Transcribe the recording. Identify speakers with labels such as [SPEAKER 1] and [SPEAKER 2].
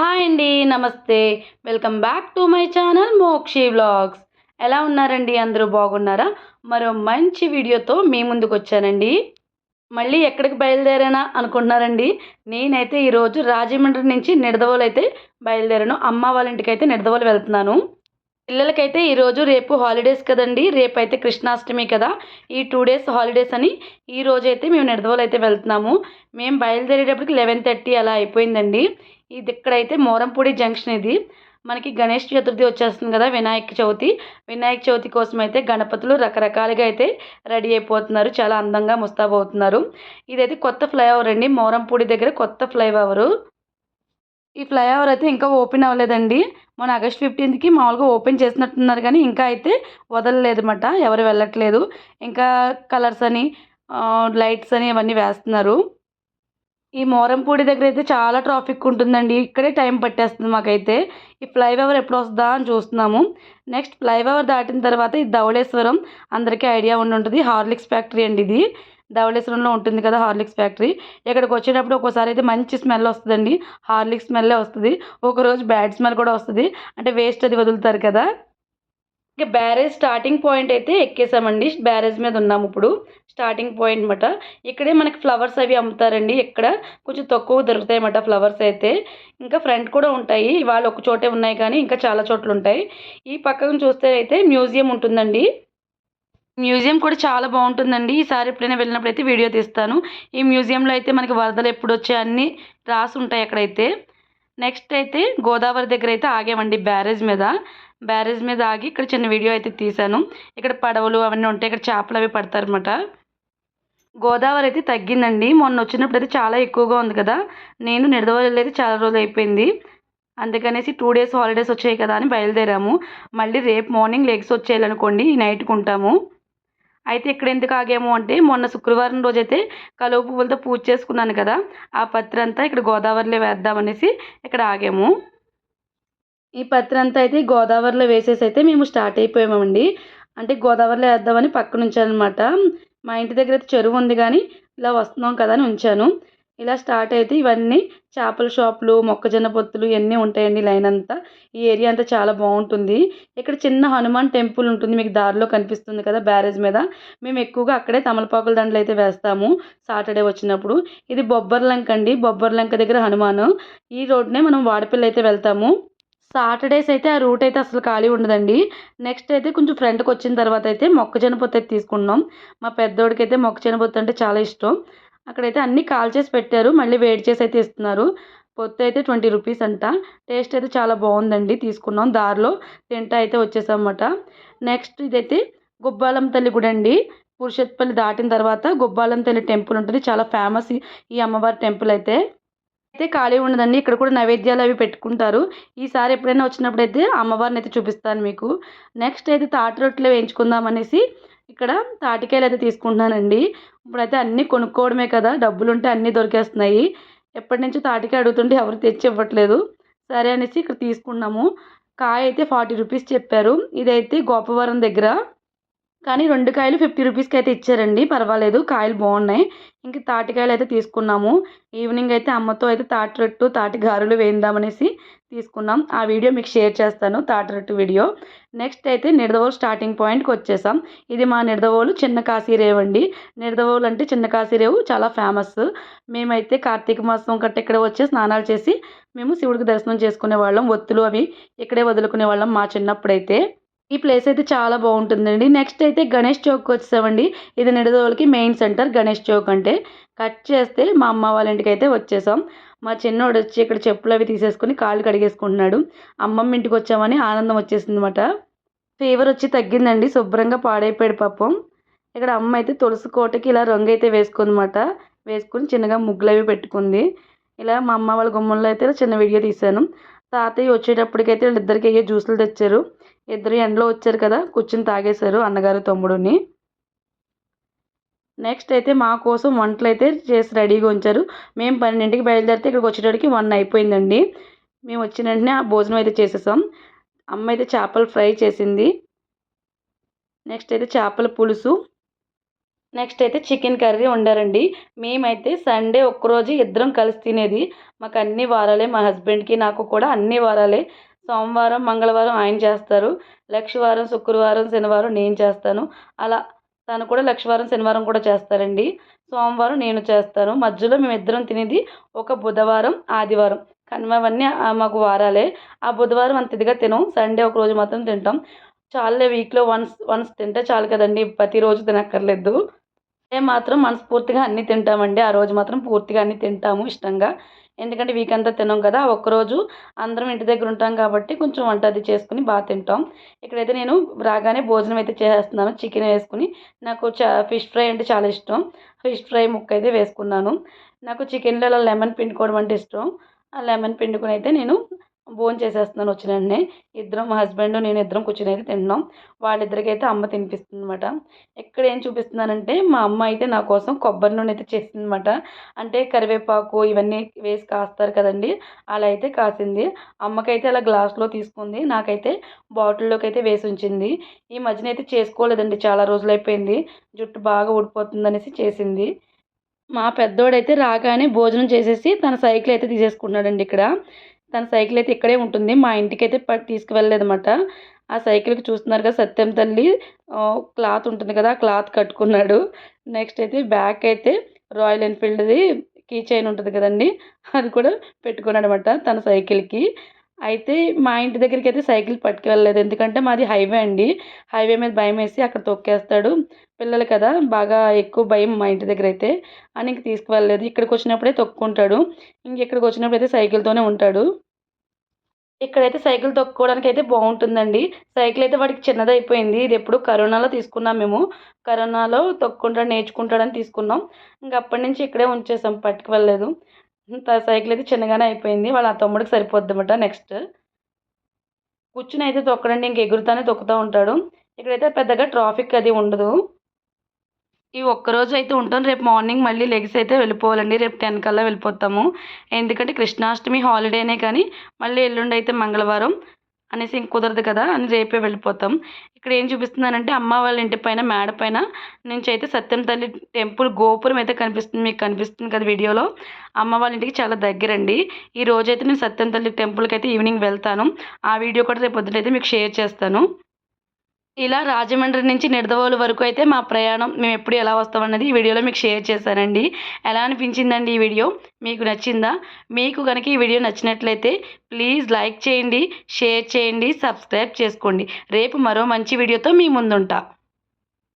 [SPEAKER 1] Hi అండి నమస్తే. Welcome back to my channel Mokshi vlogs. ఎలా ఉన్నారండి? అందరూ బాగున్నారా? మరో మంచి వీడియోతో మీ ముందుకు వచ్చానండి. మళ్ళీ ఎక్కడికి బయలుదేరానా అనుకుంటున్నారండి? నేనైతే ఈరోజు రాజమండ్రి నుంచి నిడదవోలు అయితే బయలుదేరాను. అమ్మ వాళ్ళ ఇంటికి అయితే నిడదవోలు వెళ్తున్నాను. పిల్లలకైతే ఈరోజు రేపు హాలిడేస్ కదండి. రేపు అయితే కృష్ణాష్టమి కదా. ఈ టూ డేస్ హాలిడేస్ అని ఈ రోజు అయితే మేము నిడదవోలు అయితే వెళ్తున్నాము. మేము బయలుదేరేటప్పటికి లెవెన్ థర్టీ అలా అయిపోయిందండి. ఇది ఇక్కడైతే మోరంపూడి జంక్షన్ ఇది. మనకి గణేష్ చతుర్థి వచ్చేస్తుంది కదా వినాయక చవితి. వినాయక చవితి కోసం అయితే గణపతులు రకరకాలుగా అయితే రెడీ అయిపోతున్నారు. చాలా అందంగా ముస్తాబు అవుతున్నారు. ఇదైతే కొత్త ఫ్లైఓవర్ అండి. మోరంపూడి దగ్గర కొత్త ఫ్లైఓవర్. ఈ ఫ్లైఓవర్ అయితే ఇంకా ఓపెన్ అవ్వలేదండి. మన ఆగస్ట్ ఫిఫ్టీన్త్కి మామూలుగా ఓపెన్ చేసినట్టున్నారు కానీ ఇంకా అయితే వదలలేదు అనమాట ఎవరు వెళ్ళట్లేదు. ఇంకా కలర్స్ అని లైట్స్ అని ఇవన్నీ వేస్తున్నారు. ఈ మోరంపూడి దగ్గర అయితే చాలా ట్రాఫిక్ ఉంటుందండి. ఇక్కడే టైం పట్టేస్తుంది మాకైతే. ఈ ఫ్లైఓవర్ ఎప్పుడు వస్తుందా అని చూస్తున్నాము. నెక్స్ట్ ఫ్లైఓవర్ దాటిన తర్వాత ఈ ధవళేశ్వరం అందరికీ ఐడియా ఉండి ఉంటుంది. హార్లిక్స్ ఫ్యాక్టరీ అండి ఇది. ధవళేశ్వరంలో ఉంటుంది కదా హార్లిక్స్ ఫ్యాక్టరీ ఇక్కడికి వచ్చేటప్పుడు ఒకసారి అయితే మంచి స్మెల్ వస్తుందండి. హార్లిక్స్ స్మెల్లే వస్తుంది. ఒకరోజు బ్యాడ్ స్మెల్ కూడా వస్తుంది. అంటే వేస్ట్ అది వదులుతారు కదా. ఇంకా బ్యారేజ్ స్టార్టింగ్ పాయింట్ అయితే ఎక్కేసామండి. బ్యారేజ్ మీద ఉన్నాము ఇప్పుడు. స్టార్టింగ్ పాయింట్ అనమాట ఇక్కడే మనకి ఫ్లవర్స్ అవి అమ్ముతారండి. ఇక్కడ కొంచెం తక్కువ దొరుకుతాయి అన్నమాట ఫ్లవర్స్ అయితే. ఇంకా ఫ్రంట్ కూడా ఉంటాయి. ఇవాళ ఒక చోటే ఉన్నాయి కానీ ఇంకా చాలా చోట్ల ఉంటాయి. ఈ పక్కన చూస్తే అయితే మ్యూజియం ఉంటుందండి. మ్యూజియం కూడా చాలా బాగుంటుందండి. ఈసారి ఎప్పుడైనా వెళ్ళినప్పుడు అయితే వీడియో తీస్తాను. ఈ మ్యూజియంలో అయితే మనకి వరదలు ఎప్పుడు వచ్చాయి అన్నీ రాసి ఉంటాయి అక్కడైతే. నెక్స్ట్ అయితే గోదావరి దగ్గర అయితే ఆగామండి బ్యారేజ్ మీద. బ్యారేజ్ మీద ఆగి ఇక్కడ చిన్న వీడియో అయితే తీశాను. ఇక్కడ పడవలు అవన్నీ ఉంటాయి ఇక్కడ చేపలు అవి పడతారన్నమాట. గోదావరి అయితే తగ్గిందండి. మొన్న వచ్చినప్పుడు అయితే చాలా ఎక్కువగా ఉంది కదా. నేను నిడదవల్లి అయితే చాలా రోజులు అయిపోయింది. అందుకనేసి టూ డేస్ హాలిడేస్ వచ్చాయి కదా అని బయలుదేరాము. మళ్ళీ రేపు మార్నింగ్ లెగ్స్ వచ్చేయాలనుకోండి నైట్కి ఉంటాము అయితే ఇక్కడ ఎందుకు ఆగాము అంటే మొన్న శుక్రవారం రోజైతే కలువ పువ్వులతో పూజ చేసుకున్నాను కదా. ఆ పత్రి అంతా ఇక్కడ గోదావరిలో వేద్దామనేసి ఇక్కడ ఆగాము. ఈ పత్రి అంతా అయితే గోదావరిలో వేసేసి అయితే మేము స్టార్ట్ అయిపోయామండి. అంటే గోదావరిలో వేద్దామని పక్కన ఉంచానమాట మా ఇంటి దగ్గర అయితే చెరువు ఉంది కానీ ఇలా వస్తున్నాం కదా అని ఉంచాను. ఇలా స్టార్ట్ అయితే ఇవన్నీ చేపల షాపులు మొక్కజొన్న పొత్తులు ఇవన్నీ ఉంటాయండి లైన్ అంతా. ఈ ఏరియా అంతా చాలా బాగుంటుంది. ఇక్కడ చిన్న హనుమాన్ టెంపుల్ ఉంటుంది. మీకు దారిలో కనిపిస్తుంది కదా బ్యారేజ్ మీద. మేము ఎక్కువగా అక్కడే తమలపాకుల దండలు అయితే వేస్తాము సాటర్డే వచ్చినప్పుడు. ఇది బొబ్బర్లంక అండి. బొబ్బర్లంక దగ్గర హనుమాన్. ఈ రోడ్నే మనం వాడపల్లి అయితే వెళ్తాము. సాటర్డేస్ అయితే ఆ రూట్ అయితే అసలు ఖాళీ ఉండదండి. నెక్స్ట్ అయితే కొంచెం ఫ్రంట్కి వచ్చిన తర్వాత అయితే మొక్కజొన్న పొత్తు అయితే తీసుకున్నాం మా పెద్దోడికి అయితే మొక్కజొన్న పొత్తు అంటే చాలా ఇష్టం. అక్కడైతే అన్నీ కాల్ చేసి పెట్టారు. మళ్ళీ వేడి చేసి అయితే ఇస్తున్నారు. పొత్తు అయితే ట్వంటీ రూపీస్ అంట. టేస్ట్ అయితే చాలా బాగుందండి. తీసుకున్నాం దారిలో. తింటా అయితే వచ్చేసామన్నమాట. నెక్స్ట్ ఇదైతే గుబ్బాలం తల్లి గుడి అండి. పురుషత్పల్లి దాటిన తర్వాత గుబ్బాలం తల్లి టెంపుల్ ఉంటుంది. చాలా ఫేమస్ ఈ అమ్మవారి టెంపుల్ అయితే. అయితే ఖాళీ ఉండదండి. ఇక్కడ కూడా నైవేద్యాలు అవి పెట్టుకుంటారు. ఈసారి ఎప్పుడైనా వచ్చినప్పుడు అయితే అమ్మవారిని అయితే చూపిస్తాను మీకు. నెక్స్ట్ అయితే తాటి రొట్టెలు వేయించుకుందాం అనేసి ఇక్కడ తాటికాయలు అయితే తీసుకుంటున్నానండి. ఇప్పుడైతే అన్నీ కొనుక్కోవడమే కదా. డబ్బులు ఉంటే అన్నీ దొరికేస్తున్నాయి. ఎప్పటి నుంచో తాటికాయ అడుగుతుంటే ఎవరు తెచ్చి ఇవ్వట్లేదు. సరే అనేసి ఇక్కడ తీసుకున్నాము. కాయ అయితే ఫార్టీ రూపీస్ చెప్పారు. ఇదైతే గోపవరం దగ్గర కానీ రెండు కాయలు ఫిఫ్టీ రూపీస్కి అయితే ఇచ్చారండి. పర్వాలేదు కాయలు బాగున్నాయి. ఇంక తాటికాయలు అయితే తీసుకున్నాము. ఈవినింగ్ అయితే అమ్మతో అయితే తాటి రొట్టు తాటి గారెలు వేయిందామనేసి తీసుకున్నాం. ఆ వీడియో మీకు షేర్ చేస్తాను తాటి రొట్టు వీడియో. నెక్స్ట్ అయితే నిడదవోలు స్టార్టింగ్ పాయింట్కి వచ్చేసాం. ఇది మా నిడదవోలు చిన్న కాశీరేవు అండి. నిడదవోలు అంటే చిన్న కాశీరేవు చాలా ఫేమస్. మేమైతే కార్తీక మాసం గట్ట ఇక్కడ వచ్చి స్నానాలు చేసి మేము శివుడికి దర్శనం చేసుకునే వాళ్ళం. ఒత్తులు అవి ఇక్కడే వదులుకునే వాళ్ళం మా చిన్నప్పుడైతే. ఈ ప్లేస్ అయితే చాలా బాగుంటుందండి. నెక్స్ట్ అయితే గణేష్ చౌక్ వచ్చేసామండి. ఇది నిడదవోలకి మెయిన్ సెంటర్ గణేష్ చౌక్ అంటే. కట్ చేస్తే మా అమ్మ వాళ్ళ ఇంటికి అయితే వచ్చేసాం. మా చిన్నోడు వచ్చి ఇక్కడ చెప్పులు అవి తీసేసుకుని కాళ్ళు కడిగేసుకుంటున్నాడు. అమ్మమ్మ ఇంటికి వచ్చామని ఆనందం వచ్చేసింది అనమాట ఫీవర్ వచ్చి తగ్గిందండి. శుభ్రంగా పాడైపోయాడు పాపం. ఇక్కడ అమ్మ అయితే తులసి కోటకి ఇలా రంగు అయితే వేసుకుందన్నమాట వేసుకుని చిన్నగా ముగ్గులు అవి పెట్టుకుంది. ఇలా మా అమ్మ వాళ్ళ గుమ్మంలో అయితే చిన్న వీడియో తీశాను. తాతయ్య వచ్చేటప్పటికైతే వీళ్ళిద్దరికి అయ్యే జ్యూసులు తెచ్చారు. ఇద్దరు ఎండలో వచ్చారు కదా కూర్చుని తాగేశారు అన్నగారు తమ్ముడుని. నెక్స్ట్ అయితే మా కోసం వంటలు అయితే చేసి రెడీగా ఉంచారు. మేము పన్నెండింటికి బయలుదేరితే ఇక్కడికి వచ్చేటప్పటికి వన్ అయిపోయిందండి. మేము వచ్చిన వెంటనే ఆ భోజనం అయితే చేసేసాం. అమ్మ అయితే చేపలు ఫ్రై చేసింది. నెక్స్ట్ అయితే చేపల పులుసు. నెక్స్ట్ అయితే చికెన్ కర్రీ వండారండి. మేమైతే సండే ఒక్కరోజు ఇద్దరం కలిసి తినేది. మాకు అన్ని వారాలే మా హస్బెండ్కి నాకు కూడా అన్ని వారాలే. సోమవారం మంగళవారం ఆయన చేస్తారు. లక్షవారం శుక్రవారం శనివారం నేను చేస్తాను. అలా తను కూడా లక్షవారం శనివారం కూడా చేస్తారండి. సోమవారం నేను చేస్తాను. మధ్యలో మేము ఇద్దరం తినేది ఒక బుధవారం ఆదివారం. కానీ అవన్నీ మాకు వారాలే. ఆ బుధవారం అంత ఇదిగా తినం. సండే ఒక రోజు మాత్రం తింటాం. చాలులే వీక్లో వన్స్ వన్స్ తింటే చాలు కదండి. ప్రతిరోజు తినక్కర్లేదు. మేము మాత్రం మనస్ఫూర్తిగా అన్నీ తింటామండి. ఆ రోజు మాత్రం పూర్తిగా అన్నీ తింటాము ఇష్టంగా. ఎందుకంటే వీక్ అంతా తినం కదా ఒక్కరోజు అందరం ఇంటి దగ్గర ఉంటాం కాబట్టి కొంచెం వంట అది చేసుకుని బాగా తింటాం. ఇక్కడైతే నేను రాగానే భోజనం అయితే చేసేస్తున్నాను చికెన్ వేసుకుని. నాకు చా ఫిష్ ఫ్రై అంటే చాలా ఇష్టం. ఫిష్ ఫ్రై ముక్క అయితే వేసుకున్నాను. నాకు చికెన్లో లెమన్ పిండుకోవడం అంటే ఇష్టం. ఆ లెమన్ పిండుకొని అయితే నేను భోజనం చేసేస్తున్నాను వచ్చిన వెంటనే. ఇద్దరం మా హస్బెండ్ నేను ఇద్దరం కూర్చొని అయితే తిన్నాం వాళ్ళిద్దరికి అయితే అమ్మ తినిపిస్తుంది అనమాట ఇక్కడ ఏం చూపిస్తున్నానంటే మా అమ్మ అయితే నా కోసం కొబ్బరి నూనె అయితే చేసింది అనమాట అంటే కరివేపాకు ఇవన్నీ వేసి కాస్తారు కదండి అలా అయితే కాసింది. అమ్మకైతే అలా గ్లాస్లో తీసుకుంది. నాకైతే బాటిల్లోకి అయితే వేసి ఉంచింది. ఈ మధ్యన అయితే చేసుకోలేదండి. చాలా రోజులు అయిపోయింది జుట్టు బాగా ఊడిపోతుంది అనేసి చేసింది. మా పెద్దోడైతే రాగానే భోజనం చేసేసి తన సైకిల్ అయితే తీసేసుకున్నాడండి ఇక్కడ. తన సైకిల్ అయితే ఇక్కడే ఉంటుంది. మా ఇంటికి అయితే తీసుకువెళ్ళలేదన్నమాట. ఆ సైకిల్కి చూస్తున్నారు కదా సత్యం తల్లి. క్లాత్ ఉంటుంది కదా ఆ క్లాత్ కట్టుకున్నాడు. నెక్స్ట్ అయితే బ్యాక్ అయితే రాయల్ ఎన్ఫీల్డ్ది కీ చైన్ ఉంటుంది కదండి. అది కూడా పెట్టుకున్నాడు అనమాట తన సైకిల్కి. అయితే మా ఇంటి దగ్గరికి అయితే సైకిల్ పట్టుకెళ్ళలేదు. ఎందుకంటే మాది హైవే అండి. హైవే మీద భయం వేసి అక్కడ తొక్కేస్తాడు. పిల్లలు కదా బాగా ఎక్కువ భయం మా ఇంటి దగ్గర అయితే అని ఇంక తీసుకువెళ్ళలేదు. ఇక్కడికి వచ్చినప్పుడే తొక్కుంటాడు. ఇంక ఇక్కడికి వచ్చినప్పుడు అయితే సైకిల్తోనే ఉంటాడు. ఇక్కడైతే సైకిల్ తొక్కుకోవడానికి అయితే బాగుంటుందండి. సైకిల్ అయితే వాడికి చిన్నదైపోయింది. ఇది ఎప్పుడు కరోనాలో తీసుకున్నాం మేము. కరోనాలో తొక్కుంటాడు నేర్చుకుంటాడని తీసుకున్నాం. ఇంక అప్పటి నుంచి ఇక్కడే ఉంచేసాం పట్టుకు వెళ్ళలేదు సైకిల్ అయితే చిన్నగానే అయిపోయింది. వాళ్ళ తమ్ముడికి సరిపోద్ది నెక్స్ట్. కూర్చుని అయితే తొక్కడండి ఇంక ఎగురుతానే తొక్కుతూ ఉంటాడు. ఇక్కడైతే పెద్దగా ట్రాఫిక్ అది ఉండదు. ఈ ఒక్కరోజు అయితే ఉంటాం. రేపు మార్నింగ్ మళ్ళీ లెగ్స్ అయితే వెళ్ళిపోవాలండి. రేపు టెన్ కల్లా వెళ్ళిపోతాము. ఎందుకంటే కృష్ణాష్టమి హాలిడేనే కానీ మళ్ళీ ఎల్లుండి అయితే మంగళవారం. అనేసి ఇంక కుదరదు కదా అని రేపే వెళ్ళిపోతాం. ఇక్కడ ఏం చూపిస్తున్నానంటే అమ్మ వాళ్ళ ఇంటి పైన మేడ పైన నుంచి అయితే సత్యం తల్లి టెంపుల్ గోపురం అయితే కనిపిస్తుంది మీకు కనిపిస్తుంది కదా వీడియోలో. అమ్మ వాళ్ళ ఇంటికి చాలా దగ్గరండి. ఈ రోజైతే నేను సత్యం తల్లి టెంపుల్కి అయితే ఈవినింగ్ వెళ్తాను. ఆ వీడియో కూడా రేపు పొద్దునైతే మీకు షేర్ చేస్తాను. ఇలా రాజమండ్రి నుంచి నిడదవోలు వరకు అయితే మా ప్రయాణం మేము ఎప్పుడు ఎలా వస్తామన్నది ఈ వీడియోలో మీకు షేర్ చేశానండి. ఎలా అనిపించిందండి ఈ వీడియో? మీకు నచ్చిందా? మీకు కనుక ఈ వీడియో నచ్చినట్లయితే ప్లీజ్ లైక్ చేయండి షేర్ చేయండి సబ్స్క్రైబ్ చేసుకోండి. రేపు మరో మంచి వీడియోతో మీ ముందుంటా.